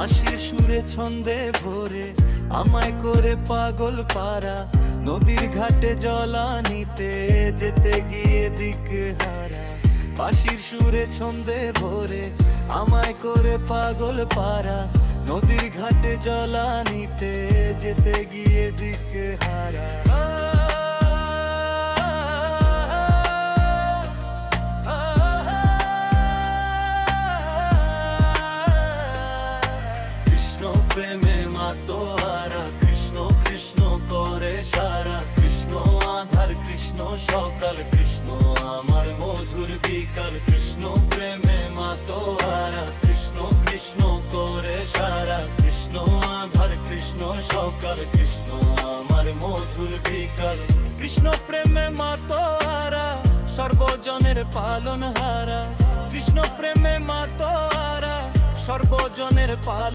হাসির সুরে ছন্দে ভরে, আমায় করে পাগল পারা নদীর ঘাটে জলানিতে যেতে গিয়ে দিক হারা। বাঁশির সুরে ছন্দে ভরে, আমায় করে পাগল পারা নদীর ঘাটে জলানিতে যেতে গিয়ে দিক হারা। প্রেমে মাতোয়ারা কৃষ্ণ কৃষ্ণ করে সারা। কৃষ্ণ আধার, কৃষ্ণ সকাল। কৃষ্ণ আমার মধুর বিকাল। কৃষ্ণ প্রেমে মাতোয়ারা কৃষ্ণ কৃষ্ণ করে সারা। কৃষ্ণ আধার, কৃষ্ণ সকাল। কৃষ্ণ আমার মধুর বিকাল। কৃষ্ণ প্রেমে মাতোয়ারা সর্বজনের পালন হারা কৃষ্ণ প্রেমে মাতোয়ারা সর্বজনের পালন